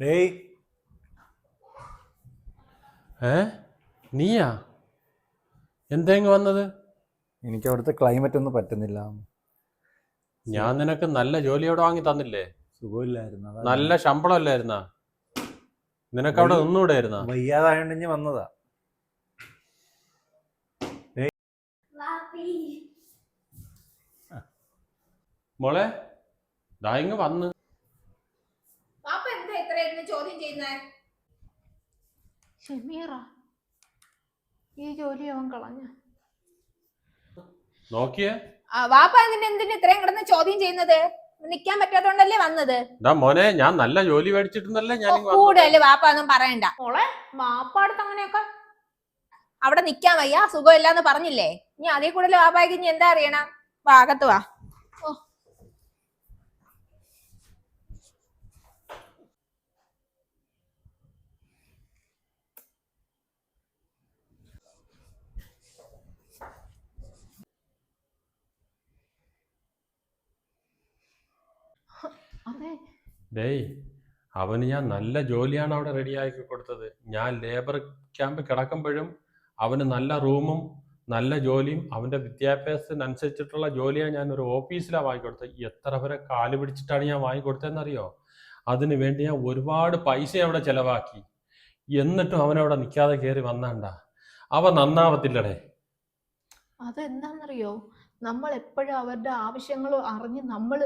ഡേയ്. ഏ? നീയാ? എന്തെങ്ങ് വന്നത്? എനിക്ക് അവിടുത്തെ ക്ലൈമറ്റ് ഒന്നും പറ്റുന്നില്ല. ഞാൻ നിനക്ക് നല്ല ജോലിയോടെ വാങ്ങി തന്നില്ലേ? സുഖമില്ലായിരുന്നു അതാ നല്ല ശമ്പളം അല്ലായിരുന്നാ നിനക്ക് അവിടെ നിന്നൂടായിരുന്നാ? വയ്യാതായോണ്ട് ഇനി വന്നതാ. മോളെ ദാ ഇങ്ങ് വന്ന് പാപ്പ എന്താ ഇത്രയായിരുന്നു ചോദ്യം ചെയ്യുന്നേ? ഷമീറ ഈ ജോലി അവൻ കളഞ്ഞ. നോക്കിയേ. ആ, വാപ്പ അതിന് എന്തിന് ഇത്രയും കിടന്ന് ചോദ്യം ചെയ്യുന്നത്? നിക്കാൻ പറ്റാത്തോണ്ടല്ലേ വന്നത്? മോനെ ഞാൻ നല്ല ജോലി മേടിച്ചിട്ടുണ്ടല്ലേ ഞാൻ. കൂടുതൽ വാപ്പ ഒന്നും പറയണ്ട. മോളെ മാപ്പാടത്ത് അങ്ങനെയൊക്കെ അവിടെ നിക്കാൻ വയ്യ സുഖമില്ലാന്ന് പറഞ്ഞില്ലേ? ഇനി അതേ കൂടുതൽ വാപ്പായ്ക്ക് ഇനി എന്താ അറിയണം? വാകത്ത് വാ ഓ അതെ ഡേയ് അവന് ഞാൻ നല്ല ജോലിയാണ് അവിടെ റെഡിയാക്കി കൊടുത്തത്. ഞാൻ ലേബർ ക്യാമ്പിൽ കിടക്കുമ്പോഴും അവന് നല്ല റൂമും നല്ല ജോലിയും അവന്റെ വിദ്യാഭ്യാസത്തിനനുസരിച്ചിട്ടുള്ള ജോലിയാണ് ഞാൻ ഒരു ഓഫീസിലാണ് വാങ്ങിക്കൊടുത്തത് എത്ര പേരെ കാൽ പിടിച്ചിട്ടാണ് ഞാൻ വാങ്ങിക്കൊടുത്തതെന്നറിയോ അതിന് വേണ്ടി ഞാൻ ഒരുപാട് പൈസ അവിടെ ചിലവാക്കി. എന്നിട്ടും അവനവിടെ നിൽക്കാതെ കയറി വന്നാണ്ട? അവ നന്നാവത്തില്ലടേ. അതെന്താണെന്നറിയോ നമ്മൾ എപ്പോഴും അവരുടെ ആവശ്യങ്ങൾ അറിഞ്ഞ് നമ്മൾ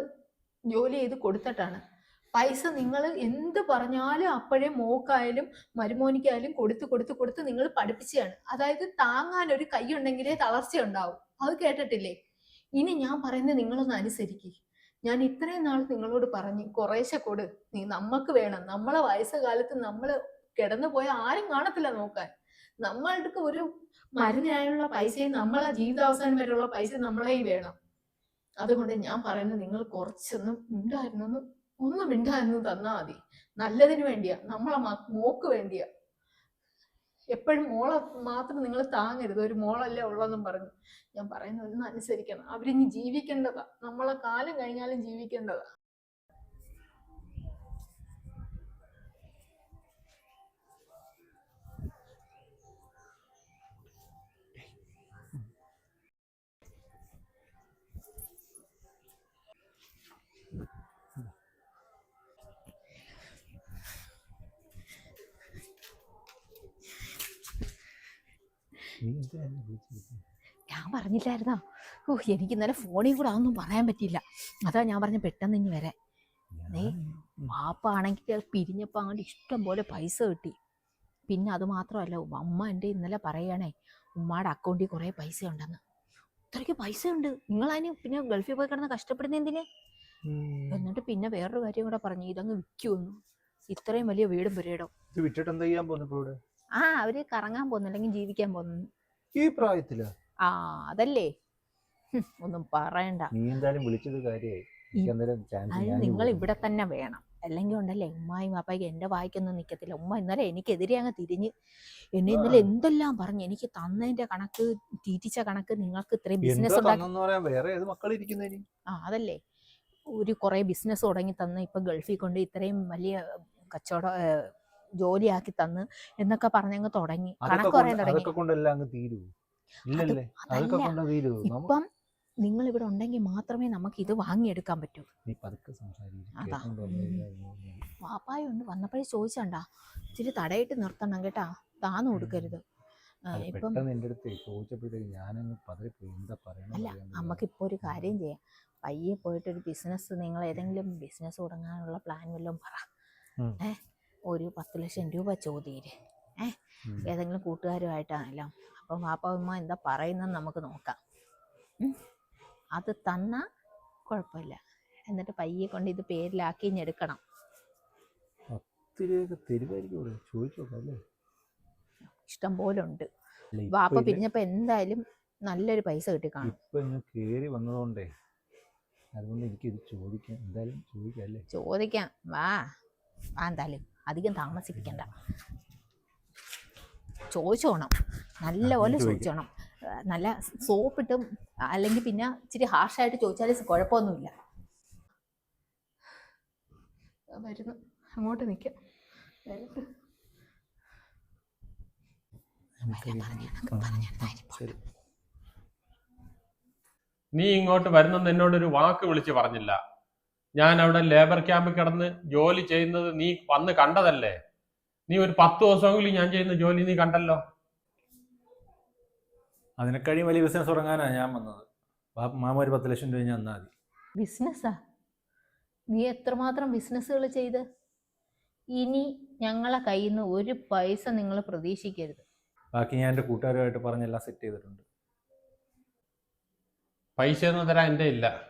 ജോലി ചെയ്ത് കൊടുത്തിട്ടാണ്. പൈസ നിങ്ങൾ എന്ത് പറഞ്ഞാലും അപ്പോഴേ മോക്കായാലും മരുമോനിക്കായാലും കൊടുത്ത് കൊടുത്ത് കൊടുത്ത് നിങ്ങൾ പഠിപ്പിച്ചതാണ്. അതായത് താങ്ങാൻ ഒരു കൈ ഉണ്ടെങ്കിലേ തളർച്ച ഉണ്ടാവും. അത് കേട്ടിട്ടില്ലേ? ഇനി ഞാൻ പറയുന്നത് നിങ്ങളൊന്ന് അനുസരിക്കുക ഞാൻ ഇത്രയും നാൾ നിങ്ങളോട് പറഞ്ഞു കുറേശ്ശെ കൊടു. നീ നമ്മക്ക് വേണം. നമ്മളെ വയസ്സുകാലത്ത് നമ്മൾ കിടന്നു പോയ ആരും കാണത്തില്ല നോക്കാൻ. നമ്മൾക്ക് ഒരു മരുന്നിനായുള്ള പൈസയും നമ്മളെ ജീവിതാവസാനം വരെയുള്ള പൈസ നമ്മളെയും വേണം. അതുകൊണ്ട് ഞാൻ പറയുന്നത് നിങ്ങൾ കുറച്ചൊന്നും മിണ്ടായിരുന്നു ഒന്ന് മിണ്ടാന്ന് തന്നാ മതി. നല്ലതിന് വേണ്ടിയാ നമ്മളെ മോക്ക് വേണ്ടിയാ. എപ്പോഴും മോളെ മാത്രം നിങ്ങൾ താങ്ങരുത്. ഒരു മോളല്ലേ ഉള്ളതെന്നും പറഞ്ഞു ഞാൻ പറയുന്നത് ഒന്ന് അനുസരിക്കണം. അവരിനി ജീവിക്കേണ്ടതാ. നമ്മളെ കാലം കഴിഞ്ഞാലും ജീവിക്കേണ്ടതാ. ഞാൻ പറഞ്ഞില്ലായിരുന്നോ? ഓ എനിക്ക് ഇന്നലെ ഫോണിൽ കൂടെ അതൊന്നും പറയാൻ പറ്റിയില്ല. അതാ ഞാൻ പറഞ്ഞ പെട്ടെന്ന് ഇനി വരെ നീ വാപ്പ ആണെങ്കിൽ പിരിഞ്ഞപ്പോൾ അങ്ങോട്ട് ഇഷ്ടം പോലെ പൈസ കിട്ടി. പിന്നെ അത് മാത്രമല്ല അമ്മ എന്റെ ഇന്നലെ പറയണേ ഉമ്മയുടെ അക്കൗണ്ടിൽ കുറേ പൈസ ഉണ്ടെന്ന്. അത്രയ്ക്ക് പൈസ ഉണ്ട്. നിങ്ങളതിന് പിന്നെ ഗൾഫിൽ പോയി കിടന്ന് കഷ്ടപ്പെടുന്ന എന്തിനെ? എന്നിട്ട് പിന്നെ വേറൊരു കാര്യം കൂടെ പറഞ്ഞു ഇതങ്ങ് വിൽക്കുമെന്നു ഇത്രയും വലിയ വീടും പുരയിടം ഇത് വിട്ടിട്ട് എന്താ ചെയ്യാൻ പോകുന്നു ആ അവർ കറങ്ങാൻ പോകുന്നു അല്ലെങ്കിൽ ജീവിക്കാൻ പോകുന്നു. ഈ പ്രായത്തിൽ? ആ അതല്ലേ. ഒന്നും പറയണ്ട. നീ എന്തായാലും വിളിച്ചത് കാര്യമായി അത് നിങ്ങൾ ഇവിടെ തന്നെ വേണം. അല്ലെങ്കിൽ ഉണ്ടല്ലേ ഉമ്മായും അപ്പായിക്ക് എന്റെ വായിക്കൊന്നും നിൽക്കത്തില്ല ഉമ്മ ഇന്നലെ എനിക്കെതിരെ അങ്ങ് തിരിഞ്ഞ് എന്നെ ഇന്നലെ എന്തെല്ലാം പറഞ്ഞു എനിക്ക് തന്നതിന്റെ കണക്ക് തീറ്റിച്ച കണക്ക് നിങ്ങൾക്ക് ഇത്രയും ബിസിനസ് ഉണ്ടാക്കി ആ അതല്ലേ. ഒരു കുറേ ബിസിനസ് തുടങ്ങി തന്ന ഇപ്പൊ ഗൾഫിൽ കൊണ്ട് ഇത്രയും വലിയ കച്ചവടം ജോലിയാക്കി തന്ന് എന്നൊക്കെ പറഞ്ഞങ്ങ് തുടങ്ങി. കണക്ക് പറയാൻ തുടങ്ങി. ഇപ്പം നിങ്ങൾ ഇവിടെ ഉണ്ടെങ്കിൽ മാത്രമേ നമുക്ക് ഇത് വാങ്ങിയെടുക്കാൻ പറ്റൂ. അതാ. വാപ്പായ ഉണ്ട്. വന്നപ്പോഴേ ചോദിച്ചണ്ടാ. ഇച്ചിരി തടയിട്ട് നിർത്തണം കേട്ടാ. താന്നു കൊടുക്കരുത്. ഇപ്പം അല്ല നമുക്ക് ഇപ്പോൾ ഒരു കാര്യം ചെയ്യാം. പയ്യെ പോയിട്ടൊരു ബിസിനസ് നിങ്ങൾ ഏതെങ്കിലും ബിസിനസ് തുടങ്ങാനുള്ള പ്ലാൻ വല്ലതും പറ. ഉം. ഒരു പത്ത് ലക്ഷം രൂപ ചോദ്യര് ഏ? ഏതെങ്കിലും കൂട്ടുകാരുമായിട്ടാണല്ലോ. അപ്പം വാപ്പമ്മ എന്താ പറയുന്നത് നമുക്ക് നോക്കാം. അത് തന്ന കുഴപ്പമില്ല. എന്നിട്ട് പയ്യെ കൊണ്ട് ഇത് പേരിലാക്കി ഞെടുക്കണം ഇഷ്ടം പോലെ ഉണ്ട്. വാപ്പ പിരിഞ്ഞപ്പോ എന്തായാലും നല്ലൊരു പൈസ കിട്ടി കാണും. കേറി വന്നതുകൊണ്ടേ അതുകൊണ്ട് എനിക്ക് ഇത് ചോദിക്കാം. എന്തായാലും ചോദിക്കാം ചോദിക്കാം. വാ. എന്തായാലും അധികം താമസിപ്പിക്കണ്ട. ചോദിച്ചോണം. നല്ല ആ, പോലെ ഞാൻ ചോദിക്കാം. ചോദിച്ചോണം. നല്ല സോപ്പിട്ടും അല്ലെങ്കിൽ പിന്നെ ഇച്ചിരി ഹാർഷായിട്ട് ചോദിച്ചാൽ കുഴപ്പമൊന്നുമില്ല. വരുന്നു. അങ്ങോട്ട് നിൽക്കാം നീ ഇങ്ങോട്ട് വരുന്നെന്ന് എന്നോടൊരു വാക്ക് വിളിച്ച് പറഞ്ഞില്ല. ഞാൻ അവിടെ ലേബർ ക്യാമ്പിൽ കിടന്ന് ജോലി ചെയ്യുന്നത് നീ വന്ന് കണ്ടതല്ലേ? നീ ഒരു പത്ത് ദിവസമെങ്കിലും ഞാൻ ചെയ്യുന്ന ജോലി നീ കണ്ടല്ലോ? അതിനെക്കഴിയും വലിയ ബിസിനസ് തുടങ്ങാനാണ് ഞാൻ വന്നത്. മാമൊരു മാമ ഒരു പത്ത് ലക്ഷം രൂപ ഞാൻ തന്നാൽ മതി. ബിസിനസ്സാ നീ എത്രമാത്രം ബിസിനസ്സുകൾ ചെയ്ത്? ഇനി ഞങ്ങളെ കയ്യിൽ നിന്ന് ഒരു പൈസ നിങ്ങൾ പ്രതീക്ഷിക്കരുത്. ബാക്കി ഞാൻ എന്റെ കൂട്ടുകാരുമായിട്ട് പറഞ്ഞെല്ലാം സെറ്റ് ചെയ്തിട്ടുണ്ട്. പൈസ ഒന്നും തരാൻ എന്റെ ഇല്ല.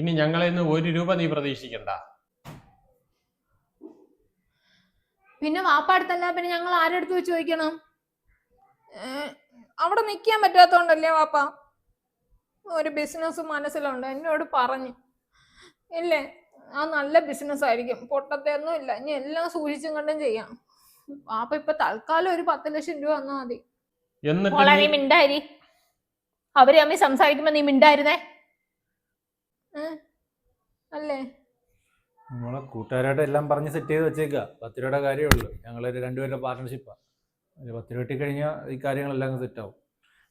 ഇനി ഞങ്ങളിൽ നിന്ന് ഒരു രൂപ നീ പ്രതീക്ഷിക്കണ്ട. പിന്നെ വാപ്പാടുത്തല്ല പിന്നെ ഞങ്ങൾ ആരെടുത്ത് വെച്ച് ചോദിക്കണം? അവിടെ നിൽക്കാൻ പറ്റാത്തോണ്ടല്ലേ വാപ്പ? ഒരു ബിസിനസ് മനസ്സിലുണ്ട് എന്നോട് പറഞ്ഞു. ഇല്ലേ? ആ നല്ല ബിസിനസ് ആയിരിക്കും പൊട്ടത്തെയൊന്നും ഇല്ല. ഇനി എല്ലാം സൂക്ഷിച്ചും കണ്ടും ചെയ്യാം. വാപ്പ ഇപ്പൊ തൽക്കാലം ഒരു പത്ത് ലക്ഷം രൂപ വന്നാ മതി. എന്നിട്ട് നീ അവർ തമ്മിൽ സംസാരിക്കുമ്പോ നീ മിണ്ടായിരുന്നേ? അല്ലേ? നമ്മളെ കൂട്ടുകാരായിട്ട് എല്ലാം പറഞ്ഞ് സെറ്റ് ചെയ്ത് വെച്ചേക്കുക പത്ത് രൂപയുടെ കാര്യമേ ഉള്ളൂ. ഞങ്ങളൊരു രണ്ടുപേരുടെ പാർട്ട്ണർഷിപ്പാണ് ഒരു പത്ത് രൂപ കിട്ടിക്കഴിഞ്ഞാൽ ഈ കാര്യങ്ങളെല്ലാം സെറ്റ് ആവും.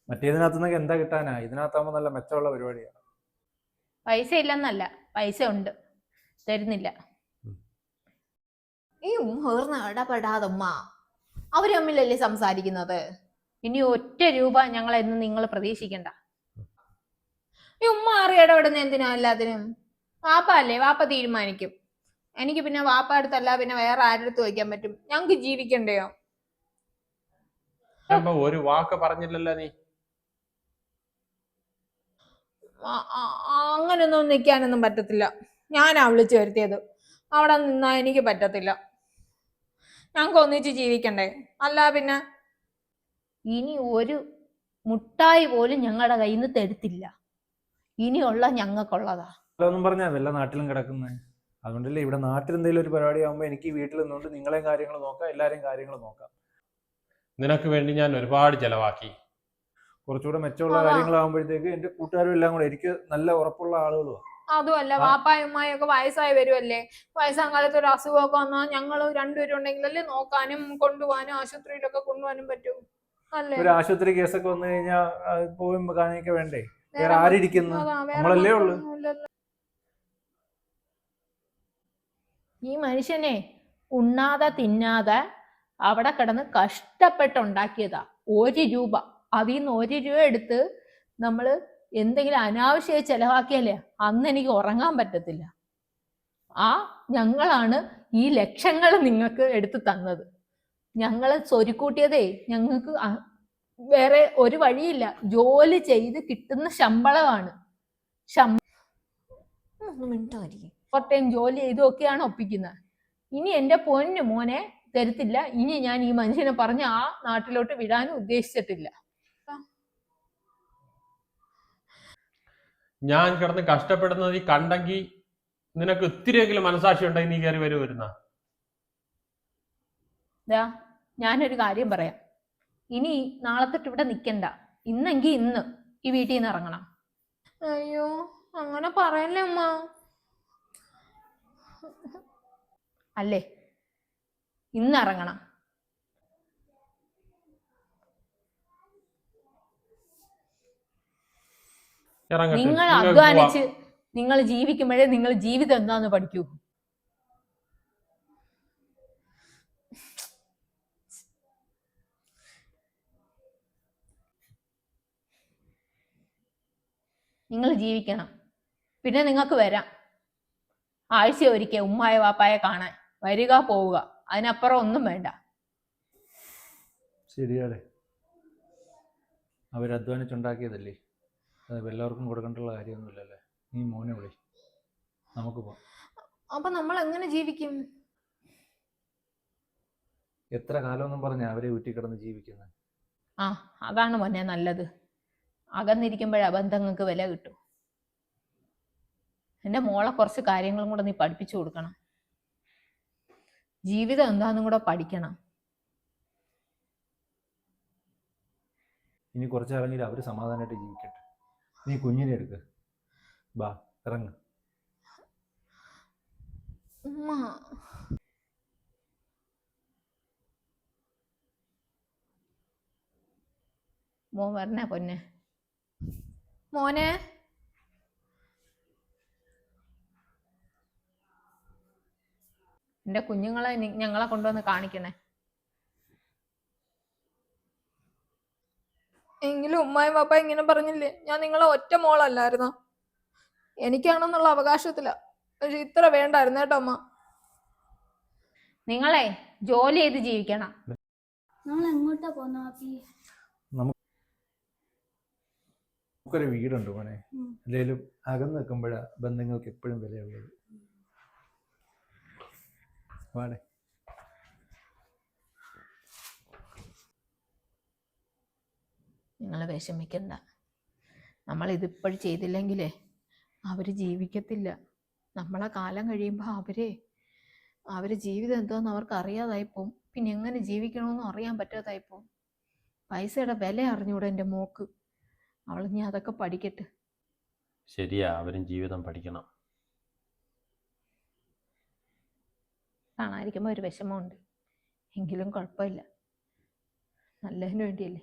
മറ്റേതിനകത്ത് നിന്നൊക്കെ എന്താ കിട്ടാനാ? ഇതിനകത്താകുമ്പോൾ നല്ല മെച്ചമുള്ള പരിപാടിയാണ്. പൈസ ഇല്ലെന്നല്ല. പൈസ ഉണ്ട്. തരുന്നില്ല. ഈ ഉമ്മേർന്ന് ഇടപെടാതെ ഉമ്മ. അവർ തമ്മിലല്ലേ സംസാരിക്കുന്നത്? ഇനി ഒറ്റ രൂപ ഞങ്ങളെന്ന് നിങ്ങൾ പ്രതീക്ഷിക്കണ്ട. ഈ ഉമ്മ ആറി ഇടപെടുന്ന എന്തിനാ എല്ലാത്തിനും? വാപ്പ അല്ലേ വാപ്പ തീരുമാനിക്കും. എനിക്ക് പിന്നെ വാപ്പ അടുത്തല്ല പിന്നെ വേറെ ആരുടെ അടുത്ത് വയ്ക്കാൻ പറ്റും? ഞങ്ങക്ക് ജീവിക്കണ്ടയോ? ഒരു വാക്ക് പറഞ്ഞില്ലല്ലോ നീ. അങ്ങനൊന്നും നിൽക്കാനൊന്നും പറ്റത്തില്ല. ഞാനാ വിളിച്ചു വരുത്തിയത്. അവിടെ നിന്നാ എനിക്ക് പറ്റത്തില്ല. ഞങ്ങൾക്ക് ഒന്നിച്ച് ജീവിക്കണ്ടേ? അല്ല പിന്നെ ഇനി ഒരു മുട്ടായി പോലും ഞങ്ങളുടെ കയ്യിൽ നിന്ന് തരുത്തില്ല. ഇനിയുള്ള ഞങ്ങൾക്കുള്ളതാ. ഒന്നും പറഞ്ഞാൽ വല്ല നാട്ടിലും കിടക്കുന്നത് അതുകൊണ്ടല്ലേ ഇവിടെ നാട്ടിൽ എന്തെങ്കിലും ഒരു പരിപാടി ആകുമ്പോൾ എനിക്ക് വീട്ടിൽ നിന്നുകൊണ്ട് നിങ്ങളെയും കാര്യങ്ങൾ നോക്കാം എല്ലാവരെയും കാര്യങ്ങൾ നോക്കാം. നിനക്ക് വേണ്ടി ഞാൻ ഒരുപാട് ചെലവാക്കി. കുറച്ചുകൂടെ മെച്ചമുള്ള. കാര്യങ്ങളാകുമ്പോഴത്തേക്ക് എന്റെ കൂട്ടുകാരും എല്ലാം കൂടെ എനിക്ക് നല്ല ഉറപ്പുള്ള ആളുകളുമാണ് അതുമല്ല ആ. വാപ്പായും ഒക്കെ വയസ്സായി വരുമല്ലേ വയസ്സാം കാലത്ത് ഒരു അസുഖമൊക്കെ വന്നാൽ ഞങ്ങൾ രണ്ടുപേരും ഉണ്ടെങ്കിലല്ലേ നോക്കാനും കൊണ്ടുപോകാനും ആശുപത്രിയിലൊക്കെ കൊണ്ടുപോകാനും പറ്റും. അല്ലേ? ഒരു ആശുപത്രി കേസൊക്കെ വന്നു കഴിഞ്ഞാൽ പോകുമ്പോൾ കാണിയൊക്കെ വേണ്ടേ? വേറെ വേറെ നമ്മളല്ലേ ഉള്ളൂ. ഈ മനുഷ്യനെ ഉണ്ണാതെ തിന്നാതെ അവിടെ കിടന്ന് കഷ്ടപ്പെട്ടുണ്ടാക്കിയതാ. ഒരു രൂപ. അതിൽ നിന്ന് ഒരു രൂപ എടുത്ത് നമ്മൾ എന്തെങ്കിലും അനാവശ്യമായി ചെലവാക്കിയാലേ അന്ന് എനിക്ക് ഉറങ്ങാൻ പറ്റത്തില്ല. ആ ഞങ്ങളാണ് ഈ ലക്ഷങ്ങൾ നിങ്ങൾക്ക് എടുത്തു തന്നത്. ഞങ്ങൾ സ്വരുക്കൂട്ടിയതേ ഞങ്ങൾക്ക് വേറെ ഒരു വഴിയില്ല. ജോലി ചെയ്ത് കിട്ടുന്ന ശമ്പളമാണ്. ശമ്പ ജോലി. ടൈം ജോലി ചെയ്തുമൊക്കെയാണ് ഒപ്പിക്കുന്നത് ഇനി എന്റെ പൊന്നു മോനെ തരത്തില്ല. ഇനി ഞാൻ ഈ മനുഷ്യനെ പറഞ്ഞ് ആ നാട്ടിലോട്ട് വിടാനും ഉദ്ദേശിച്ചിട്ടില്ല. ഞാൻ കിടന്ന് കഷ്ടപ്പെടുന്നത് ഈ കണ്ടെങ്കിൽ നിനക്ക് ഇത്തിരിയെങ്കിലും മനസാക്ഷി ഉണ്ടെങ്കിൽ നീ കയറി വരുവരുന്ന ഞാനൊരു കാര്യം പറയാം. ഇനി നാളെ തൊട്ട് ഇവിടെ നിൽക്കണ്ട ഇന്നെങ്കിൽ ഇന്ന് ഈ വീട്ടിൽ നിന്ന് ഇറങ്ങണം. അയ്യോ അങ്ങനെ പറയല്ലേ അമ്മ അല്ലേ? ഇന്ന് ഇറങ്ങണം. നിങ്ങൾ അധ്വാനിച്ച് നിങ്ങൾ ജീവിക്കുമ്പോഴേ നിങ്ങൾ ജീവിതം എന്താന്ന് പഠിക്കൂ. നിങ്ങൾ ജീവിക്കണം. പിന്നെ നിങ്ങൾക്ക് വരാം. ആഴ്ച ഒരിക്കൽ ഉമ്മായ വാപ്പായെ കാണാൻ. വരിക പോവുക. അതിനപ്പുറം ഒന്നും വേണ്ട. ശരിയാണ് അവരധ്വാനിച്ചുണ്ടാക്കിയതല്ലേ അത് എല്ലാവർക്കും കൊടുക്കേണ്ടുള്ള കാര്യമൊന്നുമില്ലല്ലേ? നീ മോനെ വിളി. നമുക്ക് പോവാം. അപ്പൊ നമ്മൾ എങ്ങനെ ജീവിക്കും? എത്ര കാലമൊന്നും പറഞ്ഞ അവരെ ഊറ്റിക്കിടന്ന് ജീവിക്കുന്നത് ആ അതാണ് മോനെ നല്ലത്. അകന്നിരിക്കുമ്പോഴാ ബന്ധങ്ങൾക്ക് വില കിട്ടും. എന്റെ മോളെ കുറച്ച് കാര്യങ്ങളും കൂടെ നീ പഠിപ്പിച്ചു കൊടുക്കണം. ജീവിതം എന്താന്നും കൂടെ പഠിക്കണം. ഇനി കുറച്ച് ഇറങ്ങിയിട്ട് അവർ സമാധാനമായിട്ട് ജീവിക്കട്ടെ. നീ കുഞ്ഞിനെ എടുക്ക. ബാ ഇറങ്ങ. മോൻ വരണേ പൊന്നെ. മോനെ. എന്റെ കുഞ്ഞുങ്ങളെ ഞങ്ങളെ കൊണ്ടുവന്ന് കാണിക്കണേ. എങ്കിലും ഉമ്മായും പാപ്പ ഇങ്ങനെ പറഞ്ഞില്ലേ? ഞാൻ നിങ്ങളെ ഒറ്റ മോളല്ലായിരുന്നോ? എനിക്കാണെന്നുള്ള അവകാശത്തില. പക്ഷെ ഇത്ര വേണ്ടായിരുന്നു കേട്ടോ അമ്മ. നിങ്ങളെ ജോലി ചെയ്ത് ജീവിക്കണം. നമ്മൾ എങ്ങോട്ടാ പോന്ന പാപ്പി നമുക്കൊരു വീടുണ്ട് മോനെ. എന്തേലും അല്ലെങ്കിലും അകന്ന് നിൽക്കുമ്പോഴാ ബന്ധങ്ങൾക്ക് എപ്പോഴും വിലയുള്ളത്. വാടേ. നിങ്ങൾ വിഷമിക്കണ്ട. നമ്മൾ ഇതിപ്പോഴും ചെയ്തില്ലെങ്കിലേ അവർ ജീവിക്കത്തില്ല. നമ്മളെ കാലം കഴിയുമ്പോൾ അവരെ അവരെ ജീവിതം എന്തോന്ന് അവർക്ക് അറിയാതായിപ്പോവും പിന്നെ എങ്ങനെ ജീവിക്കണമെന്നും അറിയാൻ പറ്റാതായിപ്പോവും പൈസയുടെ വില അറിഞ്ഞൂടെ എന്റെ മോക്ക്. അവൾ ഇനി അതൊക്കെ പഠിക്കട്ടെ. ശരിയാ അവരും ജീവിതം പഠിക്കണം. കാണാതിരിക്കുമ്പോൾ ഒരു വിഷമമുണ്ട്. എങ്കിലും കുഴപ്പമില്ല. നല്ലതിന് വേണ്ടിയല്ലേ?